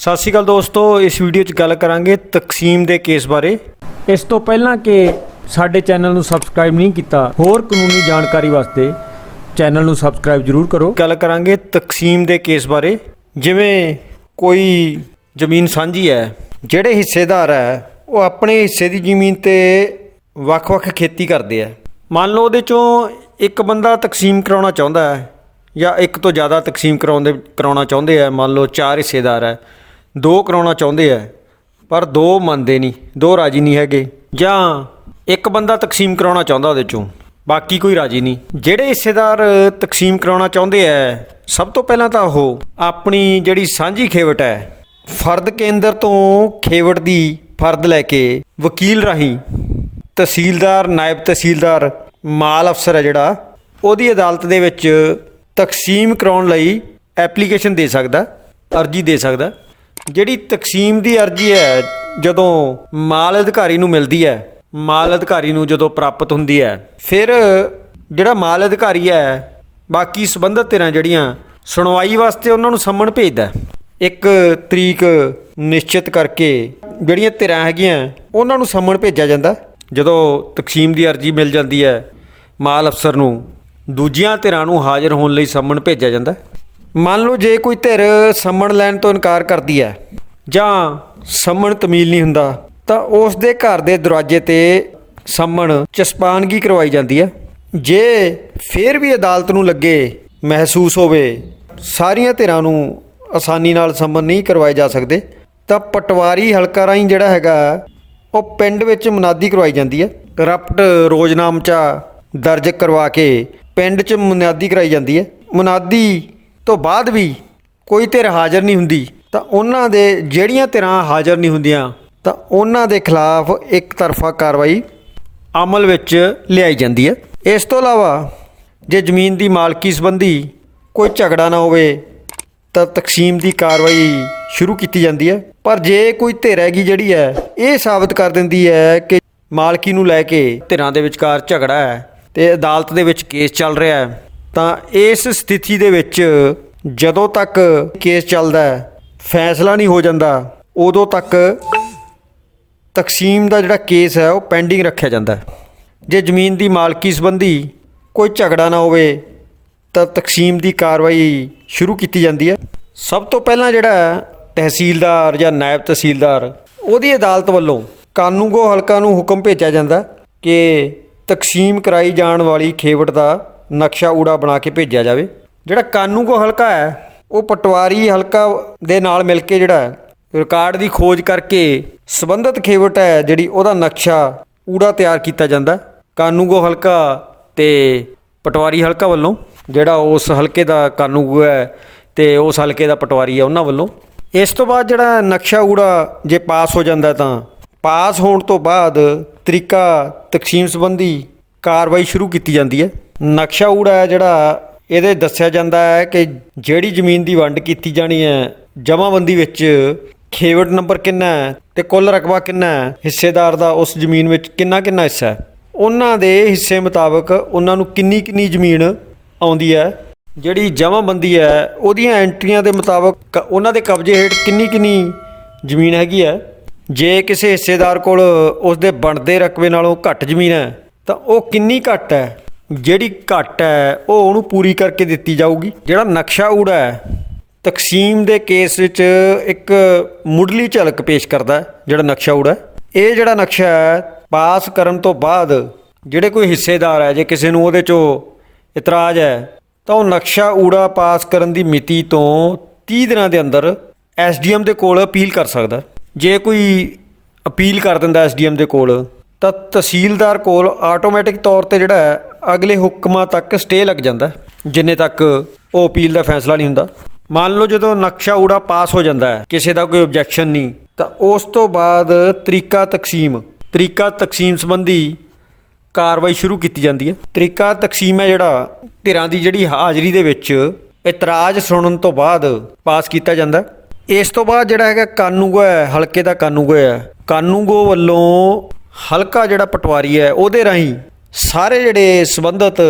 ਸਤਿ ਸ਼੍ਰੀ ਅਕਾਲ ਦੋਸਤੋ ਇਸ ਵੀਡੀਓ 'ਚ ਗੱਲ ਕਰਾਂਗੇ ਤਕਸੀਮ ਦੇ ਕੇਸ ਬਾਰੇ। ਇਸ ਤੋਂ ਪਹਿਲਾਂ ਕਿ ਸਾਡੇ ਚੈਨਲ ਨੂੰ ਸਬਸਕ੍ਰਾਈਬ ਨਹੀਂ ਕੀਤਾ ਹੋਰ ਕਾਨੂੰਨੀ ਜਾਣਕਾਰੀ ਵਾਸਤੇ ਚੈਨਲ ਨੂੰ ਸਬਸਕ੍ਰਾਈਬ ਜ਼ਰੂਰ ਕਰੋ। ਗੱਲ ਕਰਾਂਗੇ ਤਕਸੀਮ ਦੇ ਕੇਸ ਬਾਰੇ। ਜਿਵੇਂ ਕੋਈ ਜ਼ਮੀਨ ਸਾਂਝੀ ਹੈ ਜਿਹੜੇ ਹਿੱਸੇਦਾਰ ਹੈ ਉਹ ਆਪਣੇ ਹਿੱਸੇ ਦੀ ਜ਼ਮੀਨ ਤੇ ਵੱਖ-ਵੱਖ ਖੇਤੀ ਕਰਦੇ ਆ। ਮੰਨ ਲਓ ਉਹਦੇ ਚੋਂ ਇੱਕ ਬੰਦਾ ਤਕਸੀਮ ਕਰਾਉਣਾ ਚਾਹੁੰਦਾ ਹੈ ਜਾਂ ਇੱਕ ਤੋਂ ਜ਼ਿਆਦਾ ਤਕਸੀਮ ਕਰਾਉਂਦੇ ਕਰਾਉਣਾ ਚਾਹੁੰਦੇ ਆ ਮੰਨ ਲਓ ਚਾਰ ਹਿੱਸੇਦਾਰ ਹੈ ਦੋ ਕਰਾਉਣਾ ਚਾਹੁੰਦੇ ਆ, ਪਰ ਦੋ ਮੰਨਦੇ ਨਹੀਂ, ਦੋ ਰਾਜੀ ਨਹੀਂ ਹੈਗੇ। ਜਾਂ ਇੱਕ ਬੰਦਾ ਤਕਸੀਮ ਕਰਾਉਣਾ ਚਾਹੁੰਦਾ ਉਹਦੇ ਚੋਂ, ਬਾਕੀ ਕੋਈ ਰਾਜੀ ਨਹੀਂ। ਜਿਹੜੇ ਹਿੱਸੇਦਾਰ ਤਕਸੀਮ ਕਰਾਉਣਾ ਚਾਹੁੰਦੇ ਆ, ਸਭ ਤੋਂ ਪਹਿਲਾਂ ਤਾਂ ਉਹ ਆਪਣੀ ਜਿਹੜੀ ਸਾਂਝੀ ਖੇਵਟ ਹੈ, ਫਰਦ ਕੇਂਦਰ ਤੋਂ ਖੇਵਟ ਦੀ ਫਰਦ ਲੈ ਕੇ ਵਕੀਲ ਰਾਹੀਂ ਤਹਿਸੀਲਦਾਰ, ਨਾਇਬ ਤਹਿਸੀਲਦਾਰ, ਮਾਲ ਅਫਸਰ ਹੈ ਜਿਹੜਾ, ਉਹਦੀ ਅਦਾਲਤ ਦੇ ਵਿੱਚ ਤਕਸੀਮ ਕਰਾਉਣ ਲਈ ਐਪਲੀਕੇਸ਼ਨ ਦੇ ਸਕਦਾ, ਅਰਜੀ ਦੇ ਸਕਦਾ। ਜਿਹੜੀ ਤਕਸੀਮ ਦੀ ਅਰਜੀ ਹੈ, ਜਦੋਂ ਮਾਲ ਅਧਿਕਾਰੀ ਨੂੰ ਮਿਲਦੀ ਹੈ, ਮਾਲ ਅਧਿਕਾਰੀ ਨੂੰ ਜਦੋਂ ਪ੍ਰਾਪਤ ਹੁੰਦੀ ਹੈ, ਫਿਰ ਜਿਹੜਾ ਮਾਲ ਅਧਿਕਾਰੀ ਹੈ, ਬਾਕੀ ਸੰਬੰਧਿਤ ਧਿਰਾਂ ਜਿਹੜੀਆਂ, ਸੁਣਵਾਈ ਵਾਸਤੇ ਉਹਨਾਂ ਨੂੰ ਸੰਮਣ ਭੇਜਦਾ ਇੱਕ ਤਰੀਕ ਨਿਸ਼ਚਿਤ ਕਰਕੇ ਜਿਹੜੀਆਂ ਧਿਰਾਂ ਹੈਗੀਆਂ, ਉਹਨਾਂ ਨੂੰ ਸੰਮਣ ਭੇਜਿਆ ਜਾਂਦਾ ਜਦੋਂ ਤਕਸੀਮ ਦੀ ਅਰਜੀ ਮਿਲ ਜਾਂਦੀ ਹੈ, ਮਾਲ ਅਫਸਰ ਨੂੰ, ਦੂਜੀਆਂ ਧਿਰਾਂ ਨੂੰ ਹਾਜ਼ਰ ਹੋਣ ਲਈ ਸੰਮਣ ਭੇਜਿਆ ਜਾਂਦਾ ਮੰਨ ਲਓ ਜੇ ਕੋਈ ਧਿਰ ਸੰਮਣ ਲੈਣ ਤੋਂ ਇਨਕਾਰ ਕਰਦੀ ਹੈ ਜਾਂ ਸੰਮਣ ਤਮੀਲ ਨਹੀਂ ਹੁੰਦਾ, ਤਾਂ ਉਸ ਦੇ ਘਰ ਦੇ ਦਰਵਾਜ਼ੇ ਤੇ ਸੰਮਣ ਚਸਪਾਨਗੀ ਕਰਵਾਈ ਜਾਂਦੀ ਹੈ। ਜੇ ਫਿਰ ਵੀ ਅਦਾਲਤ ਨੂੰ ਲੱਗੇ ਮਹਿਸੂਸ ਹੋਵੇ ਸਾਰੀਆਂ ਧਿਰਾਂ ਨੂੰ ਆਸਾਨੀ ਨਾਲ ਸੰਮਨ ਨਹੀਂ ਕਰਵਾਏ ਜਾ ਸਕਦੇ, ਤਾਂ ਪਟਵਾਰੀ ਹਲਕਾ ਰਾਹੀਂ ਜਿਹੜਾ ਹੈਗਾ, ਉਹ ਪਿੰਡ ਵਿੱਚ ਮੁਨਾਦੀ ਕਰਵਾਈ ਜਾਂਦੀ ਹੈ। ਕਰਪਟ ਰੋਜ਼ਨਾਮਚਾ ਦਰਜ ਕਰਵਾ ਕੇ ਪਿੰਡ 'ਚ ਮੁਨਾਦੀ ਕਰਾਈ ਜਾਂਦੀ ਹੈ। ਮੁਨਾਦੀ ਤੋਂ ਬਾਅਦ ਵੀ ਕੋਈ ਧਿਰ ਹਾਜ਼ਰ ਨਹੀਂ ਹੁੰਦੀ, ਤਾਂ ਉਹਨਾਂ ਦੇ ਜਿਹੜੀਆਂ ਧਿਰਾਂ ਹਾਜ਼ਰ ਨਹੀਂ ਹੁੰਦੀਆਂ, ਤਾਂ ਉਹਨਾਂ ਦੇ ਖਿਲਾਫ ਇੱਕ ਤਰਫਾ ਕਾਰਵਾਈ ਅਮਲ ਵਿੱਚ ਲਿਆਈ ਜਾਂਦੀ ਹੈ। ਇਸ ਤੋਂ ਇਲਾਵਾ ਜੇ ਜ਼ਮੀਨ ਦੀ ਮਾਲਕੀ ਸੰਬੰਧੀ ਕੋਈ ਝਗੜਾ ਨਾ ਹੋਵੇ, ਤਾਂ ਤਕਸੀਮ ਦੀ ਕਾਰਵਾਈ ਸ਼ੁਰੂ ਕੀਤੀ ਜਾਂਦੀ ਹੈ। ਪਰ ਜੇ ਕੋਈ ਧਿਰ ਹੈਗੀ ਜਿਹੜੀ ਹੈ, ਇਹ ਸਾਬਤ ਕਰ ਦਿੰਦੀ ਹੈ ਕਿ ਮਾਲਕੀ ਨੂੰ ਲੈ ਕੇ ਧਿਰਾਂ ਦੇ ਵਿਚਕਾਰ ਝਗੜਾ ਹੈ ਤੇ ਅਦਾਲਤ ਦੇ ਵਿੱਚ ਕੇਸ ਚੱਲ ਰਿਹਾ ਹੈ ਤਾਂ ਇਸ ਸਥਿਤੀ ਦੇ ਵਿੱਚ ਜਦੋਂ ਤੱਕ ਕੇਸ ਚੱਲਦਾ ਹੈ, ਫੈਸਲਾ ਨਹੀਂ ਹੋ ਜਾਂਦਾ, ਉਦੋਂ ਤੱਕ ਤਕਸੀਮ ਦਾ ਜਿਹੜਾ ਕੇਸ ਹੈ, ਉਹ ਪੈਂਡਿੰਗ ਰੱਖਿਆ ਜਾਂਦਾ ਹੈ। ਜੇ ਜ਼ਮੀਨ ਦੀ ਮਾਲਕੀ ਸੰਬੰਧੀ ਕੋਈ ਝਗੜਾ ਨਾ ਹੋਵੇ, ਤਾਂ ਤਕਸੀਮ ਦੀ ਕਾਰਵਾਈ ਸ਼ੁਰੂ ਕੀਤੀ ਜਾਂਦੀ ਹੈ। ਸਭ ਤੋਂ ਪਹਿਲਾਂ ਜਿਹੜਾ ਤਹਿਸੀਲਦਾਰ ਜਾਂ ਨਾਇਬ ਤਹਿਸੀਲਦਾਰ, ਉਹਦੀ ਅਦਾਲਤ ਵੱਲੋਂ ਕਾਨੂੰਗੋ ਹਲਕਾ ਨੂੰ ਹੁਕਮ ਭੇਜਿਆ ਜਾਂਦਾ ਕਿ ਤਕਸੀਮ ਕਰਾਈ ਜਾਣ ਵਾਲੀ ਖੇਵਟ ਦਾ ਨਕਸ਼ਾ ਊੜਾ ਬਣਾ ਕੇ ਭੇਜਿਆ ਜਾਵੇ। ਜਿਹੜਾ ਕਾਨੂੰਗੋ ਹਲਕਾ ਹੈ, ਉਹ ਪਟਵਾਰੀ ਹਲਕਾ ਦੇ ਨਾਲ ਮਿਲ ਕੇ ਜਿਹੜਾ ਰਿਕਾਰਡ ਦੀ ਖੋਜ ਕਰਕੇ ਸਬੰਧਤ ਖੇਵਟ ਹੈ, ਜਿਹੜੀ ਉਹਦਾ ਨਕਸ਼ਾ ਊੜਾ ਤਿਆਰ ਕੀਤਾ ਜਾਂਦਾ ਕਾਨੂੰਗੋ ਹਲਕਾ ਤੇ ਪਟਵਾਰੀ ਹਲਕਾ ਵੱਲੋਂ, ਜਿਹੜਾ ਉਸ ਹਲਕੇ ਦਾ ਕਾਨੂੰਗੋ ਹੈ ਤੇ ਉਸ ਹਲਕੇ ਦਾ ਪਟਵਾਰੀ ਹੈ ਉਹਨਾਂ ਵੱਲੋਂ। ਇਸ ਤੋਂ ਬਾਅਦ ਜਿਹੜਾ ਨਕਸ਼ਾ ਊੜਾ ਜੇ ਪਾਸ ਹੋ ਜਾਂਦਾ ਤਾਂ, ਪਾਸ ਹੋਣ ਤੋਂ ਬਾਅਦ ਤਰੀਕਾ ਤਕਸੀਮ ਸੰਬੰਧੀ ਕਾਰਵਾਈ ਸ਼ੁਰੂ ਕੀਤੀ ਜਾਂਦੀ ਹੈ। ਨਕਸ਼ਾ ਊੜਾ ਹੈ ਜਿਹੜਾ ਇਹਦੇ ਦੱਸਿਆ ਜਾਂਦਾ ਹੈ ਕਿ ਜਿਹੜੀ ਜ਼ਮੀਨ ਦੀ ਵੰਡ ਕੀਤੀ ਜਾਣੀ ਹੈ, ਜਮਾਬੰਦੀ ਵਿੱਚ ਖੇਵਟ ਨੰਬਰ ਕਿੰਨਾ ਹੈ ਤੇ ਕੁੱਲ ਰਕਬਾ ਕਿੰਨਾ ਹੈ, ਹਿੱਸੇਦਾਰ ਦਾ ਉਸ ਜ਼ਮੀਨ ਵਿੱਚ ਕਿੰਨਾ ਕਿੰਨਾ ਹਿੱਸਾ ਹੈ। ਉਹਨਾਂ ਦੇ ਹਿੱਸੇ ਮੁਤਾਬਕ ਉਹਨਾਂ ਨੂੰ ਕਿੰਨੀ ਕਿੰਨੀ ਜ਼ਮੀਨ ਆਉਂਦੀ ਹੈ। ਜਿਹੜੀ ਜਮਾਬੰਦੀ ਹੈ, ਉਹਦੀਆਂ ਐਂਟਰੀਆਂ ਦੇ ਮੁਤਾਬਕ ਕ- ਉਹਨਾਂ ਦੇ ਕਬਜ਼ੇ ਹੇਠ ਕਿੰਨੀ ਕਿੰਨੀ ਜ਼ਮੀਨ ਹੈਗੀ ਹੈ। ਜੇ ਕਿਸੇ ਹਿੱਸੇਦਾਰ ਕੋਲ ਉਸ ਦੇ ਬਣਦੇ ਰਕਬੇ ਨਾਲੋਂ ਘੱਟ ਜ਼ਮੀਨ ਹੈ ਤਾਂ ਉਹ ਕਿੰਨੀ ਘੱਟ ਹੈ? ਜਿਹੜੀ ਘੱਟ ਹੈ, ਉਹ ਉਹਨੂੰ ਪੂਰੀ ਕਰਕੇ ਦਿੱਤੀ ਜਾਊਗੀ। ਜਿਹੜਾ ਨਕਸ਼ਾ ਊੜਾ ਹੈ, ਤਕਸੀਮ ਦੇ ਕੇਸ ਵਿੱਚ ਇੱਕ ਮੁੱਢਲੀ ਝਲਕ ਪੇਸ਼ ਕਰਦਾ ਜਿਹੜਾ ਨਕਸ਼ਾ ਊੜਾ ਇਹ ਜਿਹੜਾ ਨਕਸ਼ਾ ਹੈ, ਪਾਸ ਕਰਨ ਤੋਂ ਬਾਅਦ ਜਿਹੜੇ ਕੋਈ ਹਿੱਸੇਦਾਰ ਹੈ, ਜੇ ਕਿਸੇ ਨੂੰ ਉਹਦੇ ਚੋਂ ਇਤਰਾਜ਼ ਹੈ, ਤਾਂ ਉਹ ਨਕਸ਼ਾ ਊੜਾ ਪਾਸ ਕਰਨ ਦੀ ਮਿਤੀ ਤੋਂ 30 ਦਿਨਾਂ ਦੇ ਅੰਦਰ ਐਸਡੀਐਮ ਦੇ ਕੋਲ ਅਪੀਲ ਕਰ ਸਕਦਾ ਜੇ ਕੋਈ ਅਪੀਲ ਕਰ ਦਿੰਦਾ ਐਸਡੀਐਮ ਦੇ ਕੋਲ ਤਾਂ ਤਹਿਸੀਲਦਾਰ ਕੋਲ ਆਟੋਮੈਟਿਕ ਤੌਰ ਤੇ ਜਿਹੜਾ ਅਗਲੇ ਹੁਕਮਾਂ ਤੱਕ ਸਟੇ ਲੱਗ ਜਾਂਦਾ ਜਿੰਨੇ ਤੱਕ ਉਹ ਅਪੀਲ ਦਾ ਫੈਸਲਾ ਨਹੀਂ ਹੁੰਦਾ। ਮੰਨ ਲਓ ਜਦੋਂ ਨਕਸ਼ਾ ਊੜਾ ਪਾਸ ਹੋ ਜਾਂਦਾ ਹੈ, ਕਿਸੇ ਦਾ ਕੋਈ ਆਬਜੈਕਸ਼ਨ ਨਹੀਂ, ਤਾਂ ਉਸ ਤੋਂ ਬਾਅਦ ਤਰੀਕਾ ਤਕਸੀਮ ਤਰੀਕਾ ਤਕਸੀਮ ਸੰਬੰਧੀ ਕਾਰਵਾਈ ਸ਼ੁਰੂ ਕੀਤੀ ਜਾਂਦੀ ਹੈ। ਤਰੀਕਾ ਤਕਸੀਮ ਹੈ ਜਿਹੜਾ ਧਿਰਾਂ ਦੀ ਜਿਹੜੀ ਹਾਜ਼ਰੀ ਦੇ ਵਿੱਚ ਇਤਰਾਜ਼ ਸੁਣਨ ਤੋਂ ਬਾਅਦ ਪਾਸ ਕੀਤਾ ਜਾਂਦਾ ਇਸ ਤੋਂ ਬਾਅਦ ਜਿਹੜਾ ਹੈਗਾ ਕਾਨੂੰਗੋ ਹੈ, ਹਲਕੇ ਦਾ ਕਾਨੂੰਗੋ ਹੈ। ਕਾਨੂੰਗੋ ਵੱਲੋਂ ਹਲਕਾ ਜਿਹੜਾ ਪਟਵਾਰੀ ਹੈ, ਉਹਦੇ ਰਾਹੀਂ ਸਾਰੇ ਜਿਹੜੇ ਸੰਬੰਧਿਤ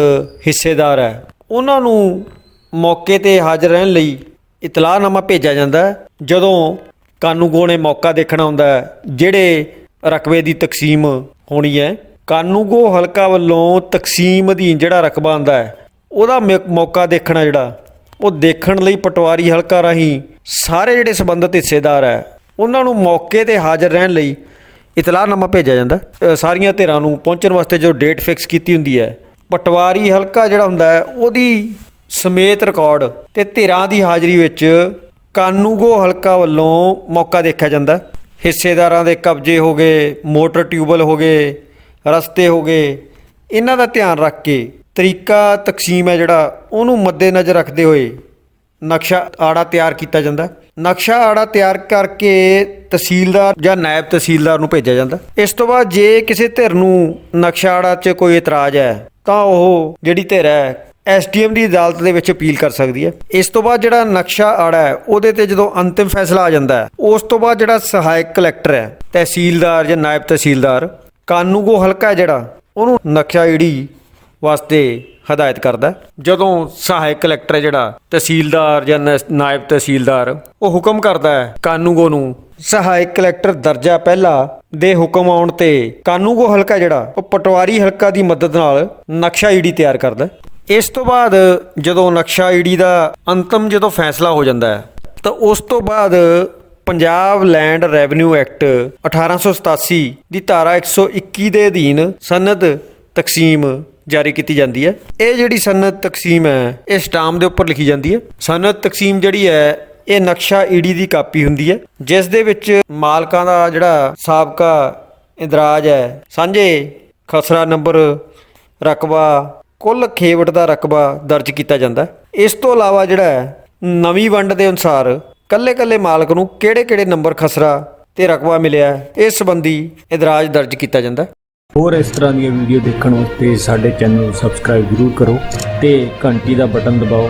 ਹਿੱਸੇਦਾਰ ਹੈ, ਉਹਨਾਂ ਨੂੰ ਮੌਕੇ ਤੇ ਹਾਜ਼ਰ ਰਹਿਣ ਲਈ ਇਤਲਾਹਨਾਮਾ ਭੇਜਿਆ ਜਾਂਦਾ ਹੈ, ਜਦੋਂ ਕਾਨੂੰਗੋ ਨੇ ਮੌਕਾ ਦੇਖਣਾ ਹੁੰਦਾ ਹੈ, ਜਿਹੜੇ ਰਕਬੇ ਦੀ ਤਕਸੀਮ ਹੋਣੀ ਹੈ। ਕਾਨੂੰਗੋ ਹਲਕਾ ਵੱਲੋਂ ਤਕਸੀਮ ਅਧੀਨ ਜਿਹੜਾ ਰਕਬਾ ਆਂਦਾ ਹੈ, ਉਹਦਾ ਮੌ- ਮੌਕਾ ਦੇਖਣਾ ਜਿਹੜਾ, ਉਹ ਦੇਖਣ ਲਈ ਪਟਵਾਰੀ ਹਲਕਾ ਰਾਹੀਂ ਸਾਰੇ ਜਿਹੜੇ ਸੰਬੰਧਿਤ ਹਿੱਸੇਦਾਰ ਹੈ, ਉਹਨਾਂ ਨੂੰ ਮੌਕੇ ਤੇ ਹਾਜ਼ਰ ਰਹਿਣ ਲਈ ਇਤਲਾਹਨਾਮਾ ਭੇਜਿਆ ਜਾਂਦਾ। ਸਾਰੀਆਂ ਧਿਰਾਂ ਨੂੰ ਪਹੁੰਚਣ ਵਾਸਤੇ ਜੋ ਡੇਟ ਫਿਕਸ ਕੀਤੀ ਹੁੰਦੀ ਹੈ, ਪਟਵਾਰੀ ਹਲਕਾ ਜਿਹੜਾ ਹੁੰਦਾ ਹੈ, ਉਹਦੀ ਸਮੇਤ ਰਿਕਾਰਡ ਤੇ ਧਿਰਾਂ ਦੀ ਹਾਜ਼ਰੀ ਵਿੱਚ ਕਾਨੂੰਗੋ ਹਲਕਾ ਵੱਲੋਂ ਮੌਕਾ ਦੇਖਿਆ ਜਾਂਦਾ। ਹਿੱਸੇਦਾਰਾਂ ਦੇ ਕਬਜ਼ੇ ਹੋ ਗਏ, ਮੋਟਰ ਟਿਊਬਲ ਹੋ ਗਏ, ਰਸਤੇ ਹੋ ਗਏ। ਇਹਨਾਂ ਦਾ ਧਿਆਨ ਰੱਖ ਕੇ ਤਰੀਕਾ ਤਕਸੀਮ ਹੈ ਜਿਹੜਾ, ਉਹਨੂੰ ਮੱਦੇਨਜ਼ਰ ਰੱਖਦੇ ਹੋਏ ਨਕਸ਼ਾ ਆੜਾ ਤਿਆਰ ਕੀਤਾ ਜਾਂਦਾ। ਨਕਸ਼ਾ ਆੜਾ ਤਿਆਰ ਕਰਕੇ ਤਹਿਸੀਲਦਾਰ ਜਾਂ ਨਾਇਬ ਤਹਿਸੀਲਦਾਰ ਨੂੰ ਭੇਜਿਆ ਜਾਂਦਾ। ਇਸ ਤੋਂ ਬਾਅਦ ਜੇ ਕਿਸੇ ਧਿਰ ਨੂੰ ਨਕਸ਼ਾ ਆੜਾ 'ਚ ਕੋਈ ਇਤਰਾਜ਼ ਹੈ, ਤਾਂ ਉਹ ਜਿਹੜੀ ਧਿਰ ਹੈ ਐਸਡੀਐਮ ਦੀ ਅਦਾਲਤ ਦੇ ਵਿੱਚ ਅਪੀਲ ਕਰ ਸਕਦੀ ਹੈ। ਇਸ ਤੋਂ ਬਾਅਦ ਜਿਹੜਾ ਨਕਸ਼ਾ ਆੜਾ ਹੈ, ਉਹਦੇ ਤੇ ਜਦੋਂ ਅੰਤਿਮ ਫੈਸਲਾ ਆ ਜਾਂਦਾ ਹੈ, ਉਸ ਤੋਂ ਬਾਅਦ ਜਿਹੜਾ ਸਹਾਇਕ ਕਲੈਕਟਰ ਹੈ, ਤਹਿਸੀਲਦਾਰ ਜਾਂ ਨਾਇਬ ਤਹਿਸੀਲਦਾਰ, ਕਾਨੂੰਗੋ ਹਲਕਾ ਹੈ ਜਿਹੜਾ, ਉਹਨੂੰ ਨਕਸ਼ਾ ਈੜੀ ਵਾਸਤੇ ਹਦਾਇਤ ਕਰਦਾ ਜਦੋਂ ਸਹਾਇਕ ਕਲੈਕਟਰ ਜਿਹੜਾ, ਤਹਿਸੀਲਦਾਰ ਜਾਂ ਨ- ਨਾਇਬ ਤਹਿਸੀਲਦਾਰ, ਉਹ ਹੁਕਮ ਕਰਦਾ ਹੈ, ਕਾਨੂੰਗੋ ਨੂੰ ਸਹਾਇਕ ਕਲੈਕਟਰ ਦਰਜਾ ਪਹਿਲਾ ਦੇ ਹੁਕਮ ਆਉਣ ਤੇ ਕਾਨੂੰਗੋ ਹਲਕਾ ਜਿਹੜਾ, ਉਹ ਪਟਵਾਰੀ ਹਲਕਾ ਦੀ ਮਦਦ ਨਾਲ ਨਕਸ਼ਾ ਈਡੀ ਤਿਆਰ ਕਰਦਾ ਇਸ ਤੋਂ ਬਾਅਦ ਜਦੋਂ ਨਕਸ਼ਾ ਈਡੀ ਦਾ ਅੰਤਮ ਜਦੋਂ ਫੈਸਲਾ ਹੋ ਜਾਂਦਾ ਹੈ, ਤਾਂ ਉਸ ਤੋਂ ਬਾਅਦ ਪੰਜਾਬ ਲੈਂਡ ਰੈਵਨਿਊ ਐਕਟ 1887 ਦੀ ਧਾਰਾ 121 ਦੇ ਅਧੀਨ ਸਨਦ ਤਕਸੀਮ ਜਾਰੀ ਕੀਤੀ ਜਾਂਦੀ ਹੈ। ਇਹ ਜਿਹੜੀ ਸਨਦ ਤਕਸੀਮ ਹੈ ਇਹ ਸਟਾਮ ਦੇ ਉੱਪਰ ਲਿਖੀ ਜਾਂਦੀ ਹੈ। ਸਨਦ ਤਕਸੀਮ ਜਿਹੜੀ ਹੈ ਇਹ ਨਕਸ਼ਾ ਈਡੀ ਦੀ ਕਾਪੀ ਹੁੰਦੀ ਹੈ ਜਿਸ ਦੇ ਵਿੱਚ ਮਾਲਕਾਂ ਦਾ ਜਿਹੜਾ ਸਾਬਕਾ ਇੰਦਰਾਜ ਹੈ ਸਾਂਝੇ ਖਸਰਾ ਨੰਬਰ ਰਕਬਾ ਕੁੱਲ ਖੇਵਟ ਦਾ ਰਕਬਾ ਦਰਜ ਕੀਤਾ ਜਾਂਦਾ ਇਸ ਤੋਂ ਇਲਾਵਾ ਜਿਹੜਾ ਨਵੀਂ ਵੰਡ ਦੇ ਅਨੁਸਾਰ ਕੱਲੇ-ਕੱਲੇ ਮਾਲਕ ਨੂੰ ਕਿਹੜੇ-ਕਿਹੜੇ ਨੰਬਰ ਖਸਰਾ ਤੇ ਰਕਬਾ ਮਿਲਿਆ ਹੈ, ਇਸ ਸੰਬੰਧੀ ਇਦਰਾਜ ਦਰਜ ਕੀਤਾ ਜਾਂਦਾ ਹੋਰ ਇਸ ਤਰ੍ਹਾਂ ਦੀਆਂ ਵੀਡੀਓ ਦੇਖਣ ਵਾਸਤੇ ਸਾਡੇ ਚੈਨਲ ਨੂੰ ਸਬਸਕ੍ਰਾਈਬ ਜ਼ਰੂਰ ਕਰੋ ਤੇ ਘੰਟੀ ਦਾ ਬਟਨ ਦਬਾਓ।